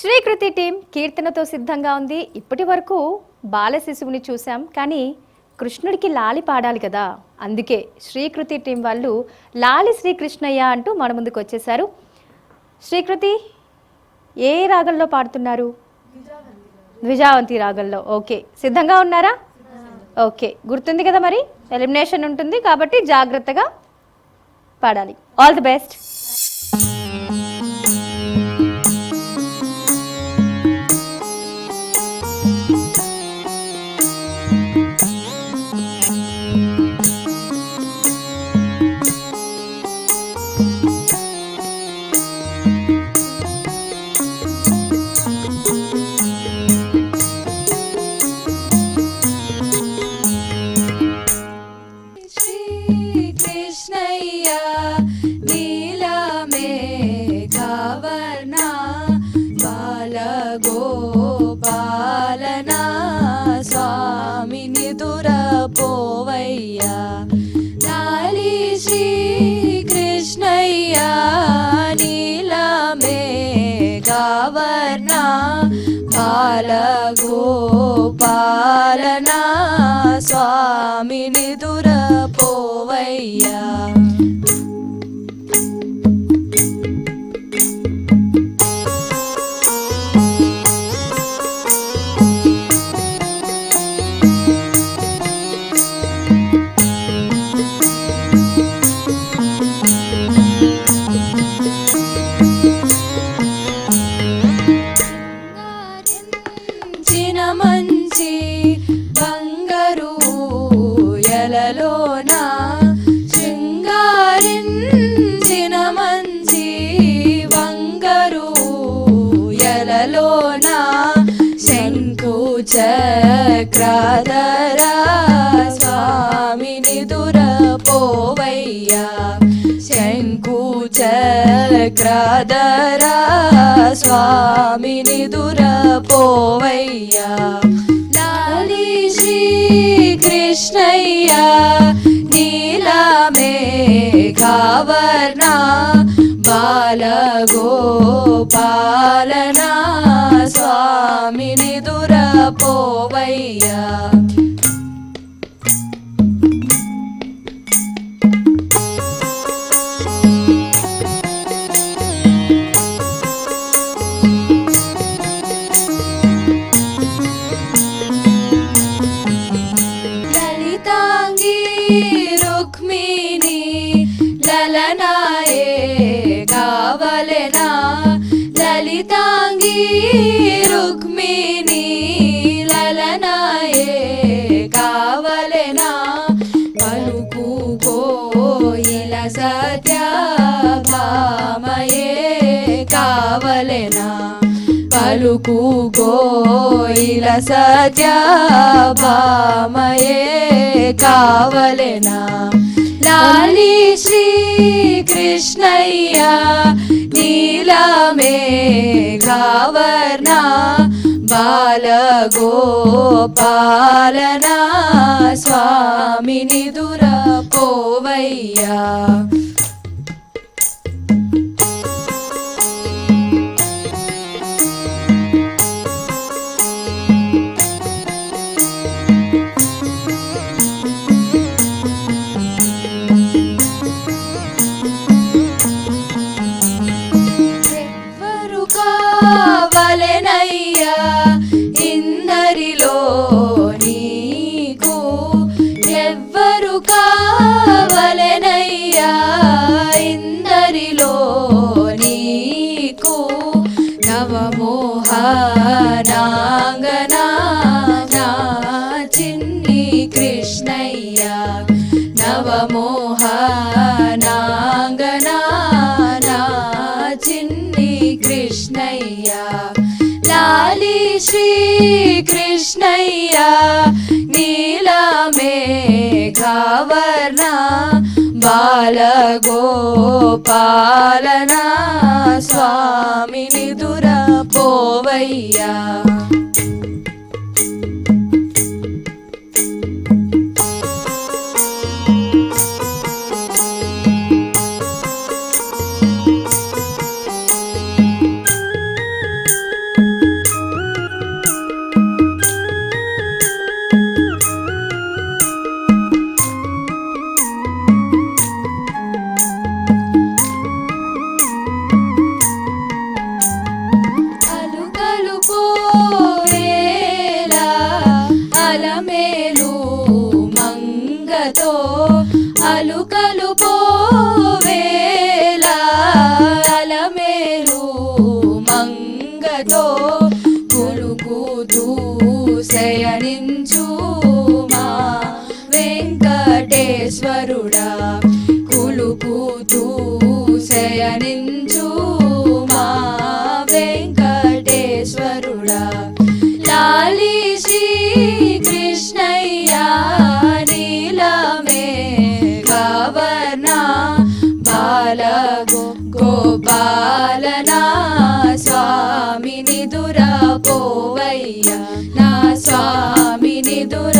Srikriti team కీర్తనతో సిద్ధంగా ఉంది. ఇప్పటి వరకు బాల శిశువుని చూసాం కానీ కృష్ణుడికి లాలి పాడాలి కదా. అందుకే శ్రీకృతి టీం వాళ్ళు లాలి శ్రీకృష్ణయ్య అంటూ మన ముందుకు వచ్చేశారు. శ్రీకృతి ఏ రాగంలో పాడుతున్నారు? ద్విజావంతి రాగంలో. ఓకే. సిద్ధంగా ఉన్నారా? ఓకే. గుర్తుంది కదా మరి? ఎలిమినేషన్ ఉంటుంది కాబట్టి జాగ్రత్తగా పాడాలి. ఆల్ ది బెస్ట్ శ్రీకృష్ణయ్య గవర్ణ బాలగోపాలన స్వామి నిదుర పోవయ్యా చిన మంచి బంగారు ఎలలోన శృంగారించిన మంచి బంగారు ఎలలోన శంకు చక్రధర స్వామిని దురపోవయ్యా. పోవయ్యా శంకు చక్రధర స్వామి నిదుర పోవయ్యా లాలి శ్రీకృష్ణయ్య నీలమే కావర్ణ బాలగోపాలన రుక్మిణి లలనాయే కావలెనా? లలితాంగి రుక్మిణి లలనాయే కావలెనా? పలుకు కోయిల సత్య భామయే కావలెనా? పలుకు కోయిల సత్య కావలెనా? లాలి శ్రీ కృష్ణయ్య నీలమే కావర్ణ బాలగోపాలన స్వామిని దుర పోవయ్యా నవమోహనాంగనా నా చిన్ని కృష్ణయ్యా నవమోహనాంగనా నా చిన్ని కృష్ణయ్య లాలి శ్రీ కృష్ణయ్య నీలమే కావర్ణ బాలగోపాలన స్వామి నిదుర పోవయ్యా. శయనించు మా వెంకటేశ్వరుడా. లాలి శ్రీ కృష్ణయ్య నీలమే గవర్ణ బాల గోపాలనా స్వామిని దురపోవయ్య నా స్వామిని దురపోవయ్య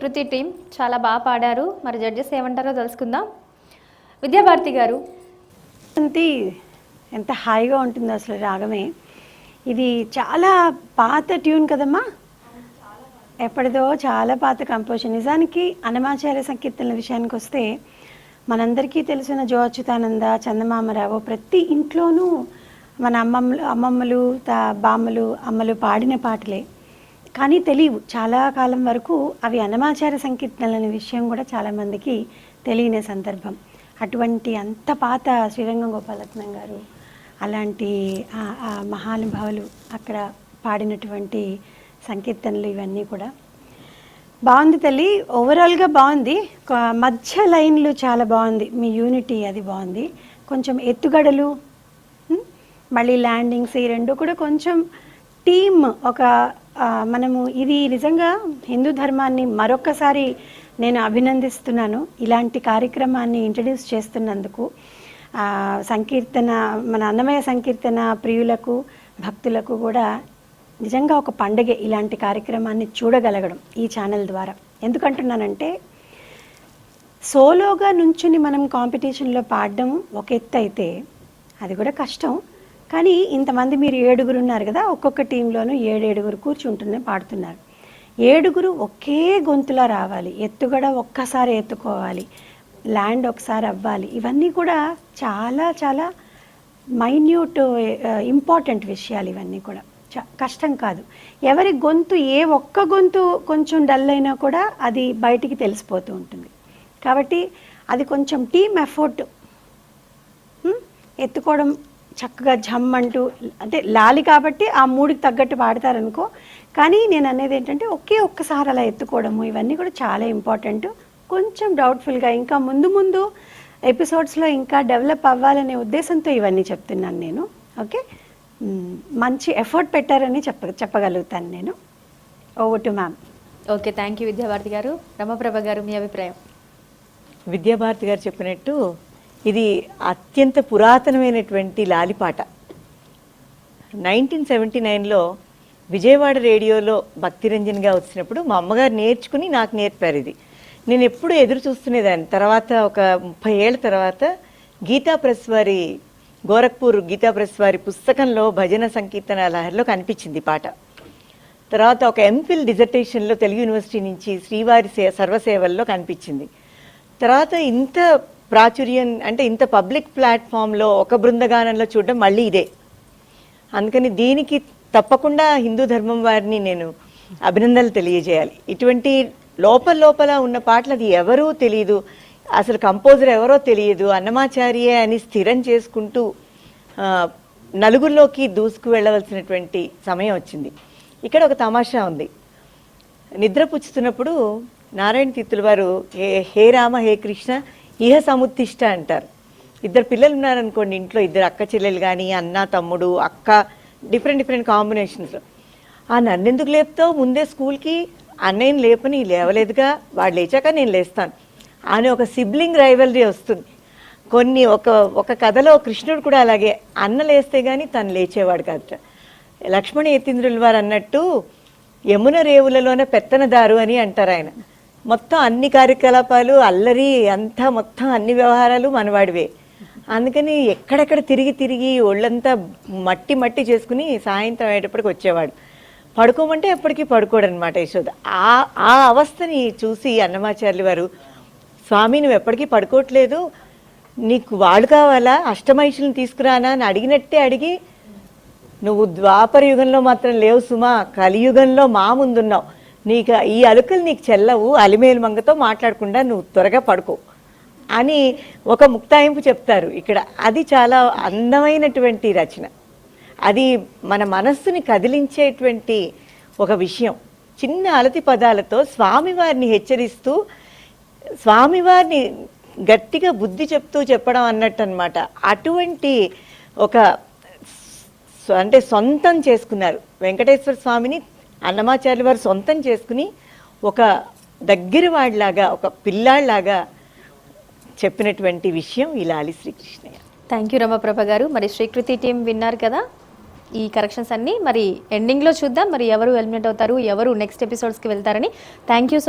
కృతి టీం చాలా బాగా పాడారు. మరి జడ్జెస్ ఏమంటారో తెలుసుకుందాం. విద్యాభారతి గారు. అంతే ఎంత హాయిగా ఉంటుంది అసలు రాగమే. ఇది చాలా పాత ట్యూన్ కదమ్మా? ఎప్పటిదో చాలా పాత కంపోజిషన్. నిజానికి అనమాచార్య సంకీర్తనల విషయానికి వస్తే మనందరికీ తెలిసిన జో అచ్యుతానంద చందమామరావు ప్రతి ఇంట్లోనూ మన అమ్మమ్మలు అమ్మమ్మలు తా బామ్మలు అమ్మలు పాడిన పాటలే. కానీ తెలియవు. చాలా కాలం వరకు అవి అనమాచార సంకీర్తనలు అనే విషయం కూడా చాలామందికి తెలియని సందర్భం. అటువంటి అంత పాత శ్రీరంగం గోపాలత్నం గారు అలాంటి ఆ- మహానుభావులు అక్కడ పాడినటువంటి సంకీర్తనలు ఇవన్నీ కూడా. బాగుంది తల్లి. ఓవరాల్గా బాగుంది. మధ్య లైన్లు చాలా బాగుంది. మీ యూనిటీ అది బాగుంది. కొంచెం ఎత్తుగడలు మళ్ళీ ల్యాండింగ్స్ ఈ రెండు కూడా కొంచెం టీమ్ ఒక మనము ఇది నిజంగా హిందూ ధర్మాన్ని మరొకసారి నేను అభినందిస్తున్నాను. ఇలాంటి కార్యక్రమాన్ని ఇంట్రడ్యూస్ చేస్తున్నందుకు సంకీర్తన మన అన్నమయ సంకీర్తన ప్రియులకు భక్తులకు కూడా నిజంగా ఒక పండగే ఇలాంటి కార్యక్రమాన్ని చూడగలగడం ఈ ఛానల్ ద్వారా. ఎందుకంటున్నానంటే సోలోగా నుంచుని మనం కాంపిటీషన్లో పాడడం ఒక ఎత్తు అయితే అది కూడా కష్టం. కానీ ఇంతమంది మీరు ఏడుగురు ఉన్నారు కదా ఒక్కొక్క టీంలోనూ ఏడేడుగురు కూర్చుంటున్న పాడుతున్నారు. ఏడుగురు ఒకే గొంతులా రావాలి ఎత్తుగడ ఒక్కసారి ఎత్తుకోవాలి ల్యాండ్ ఒకసారి అవ్వాలి. ఇవన్నీ కూడా చాలా చాలా మైన్యూట్ ఇంపార్టెంట్ విషయాలు ఇవన్నీ కూడా. చ కష్టం కాదు. ఎవరి గొంతు ఏ ఒక్క గొంతు కొంచెం డల్ అయినా కూడా అది బయటికి తెలిసిపోతూ ఉంటుంది. కాబట్టి అది కొంచెం టీమ్ ఎఫర్ట్ ఎత్తుకోవడం చక్కగా జమ్ అంటూ అంటే లాలి కాబట్టి ఆ మూడికి తగ్గట్టు పాడతారనుకో. కానీ నేను అనేది ఏంటంటే ఒకే ఒక్కసారి అలా ఎత్తుకోవడము ఇవన్నీ కూడా చాలా ఇంపార్టెంట్. కొంచెం డౌట్ఫుల్గా ఇంకా ముందు ముందు ఎపిసోడ్స్లో ఇంకా డెవలప్ అవ్వాలనే ఉద్దేశంతో ఇవన్నీ చెప్తున్నాను నేను. ఓకే? మంచి ఎఫర్ట్ పెట్టారని చెప్ప చెప్పగలుగుతాను నేను. Over to ma'am okay thank you Vidyabharati garu. Ramaprabha garu మీ అభిప్రాయం. విద్యాభారతి గారు చెప్పినట్టు ఇది అత్యంత పురాతనమైనటువంటి లాలిపాట. నైన్టీన్ సెవెంటీ నైన్లో విజయవాడ రేడియోలో భక్తిరంజన్గా వచ్చినప్పుడు మా అమ్మగారు నేర్చుకుని నాకు నేర్పారు ఇది. నేను ఎప్పుడు ఎదురు చూస్తునేదాన్ని. తర్వాత ఒక ముప్పై ఏళ్ళ తర్వాత గీతా ప్రెస్ వారి గోరఖ్పూర్ గీతా ప్రెస్ వారి పుస్తకంలో భజన సంకీర్తన లహరిలో కనిపించింది పాట. తర్వాత ఒక ఎంఫిల్ డిజర్టేషన్లో తెలుగు యూనివర్సిటీ నుంచి శ్రీవారి సే సర్వసేవల్లో కనిపించింది. తర్వాత ఇంత ప్రాచుర్యం అంటే ఇంత పబ్లిక్ ప్లాట్ఫామ్లో ఒక బృందగానంలో చూడడం మళ్ళీ ఇదే. అందుకని దీనికి తప్పకుండా హిందూ ధర్మం వారిని నేను అభినందనలు తెలియజేయాలి. ఇటువంటి లోపల లోపల ఉన్న పాటలు అది ఎవరూ తెలియదు అసలు కంపోజర్ ఎవరో తెలియదు అన్నమాచార్యే అని స్థిరం చేసుకుంటూ నలుగురిలోకి దూసుకు వెళ్ళవలసినటువంటి సమయం వచ్చింది. ఇక్కడ ఒక తమాషా ఉంది. నిద్ర పుచ్చుతున్నప్పుడు నారాయణ తీర్థుల వారు హే హే రామ హే కృష్ణ ఇహ సముత్తిష్ట అంటారు. ఇద్దరు పిల్లలు ఉన్నారనుకోండి ఇంట్లో ఇద్దరు అక్క చెల్లెలు కానీ అన్న తమ్ముడు అక్క డిఫరెంట్ డిఫరెంట్ కాంబినేషన్స్లో ఆ నన్నెందుకు లేపుతావు? ముందే స్కూల్కి అన్నయ్యని లేపని లేవలేదుగా వాడు లేచాక నేను లేస్తాను అని ఒక సిబ్లింగ్ రైవల్రీ వస్తుంది. కొన్ని ఒక ఒక కథలో కృష్ణుడు కూడా అలాగే అన్న లేస్తే కానీ తను లేచేవాడు కాదట. లక్ష్మణ యతీంద్రుల వారు అన్నట్టు యమున రేవులలోనే పెత్తనదారు అని అంటారు ఆయన మొత్తం అన్ని కార్యకలాపాలు అల్లరి అంతా మొత్తం అన్ని వ్యవహారాలు మనవాడివే. అందుకని ఎక్కడెక్కడ తిరిగి తిరిగి ఒళ్ళంతా మట్టి మట్టి చేసుకుని సాయంత్రం అయ్యేటప్పటికి వచ్చేవాడు. పడుకోమంటే ఎప్పటికీ పడుకోడు అనమాట యశోద. ఆ ఆ అవస్థని చూసి అన్నమాచార్యులు వారు స్వామి నువ్వు ఎప్పటికీ పడుకోవట్లేదు. నీకు వాళ్ళు కావాలా? అష్టమహిషులను తీసుకురానా? అని అడిగినట్టే అడిగి నువ్వు ద్వాపర యుగంలో మాత్రం లేవు సుమా. కలియుగంలో మా ముందున్నావు. నీకు ఈ అలుకలు నీకు చెల్లవు అలిమేలు మంగతో మాట్లాడకుండా నువ్వు త్వరగా పడుకో అని ఒక ముక్తాయింపు చెప్తారు ఇక్కడ. అది చాలా అందమైనటువంటి రచన. అది మన మనస్సుని కదిలించేటువంటి ఒక విషయం. చిన్న అలతి పదాలతో స్వామివారిని హెచ్చరిస్తూ స్వామివారిని గట్టిగా బుద్ధి చెప్తూ చెప్పడం అన్నట్టు అనమాట అటువంటి ఒక అంటే సొంతం చేసుకున్నారు వెంకటేశ్వర స్వామిని అన్నమాచార్య వారు సొంతం చేసుకుని ఒక దగ్గర వాడిలాగా ఒక పిల్లాడిలాగా చెప్పినటువంటి విషయం ఈ లాలి శ్రీకృష్ణయ్య. థ్యాంక్ యూ రమప్రభ గారు. మరి శ్రీకృతి టీం విన్నారు కదా? ఈ కరెక్షన్స్ అన్నీ మరి ఎండింగ్లో చూద్దాం. మరి ఎవరు ఎలిమినేట్ అవుతారు? ఎవరు నెక్స్ట్ ఎపిసోడ్స్కి వెళ్తారని? Thank you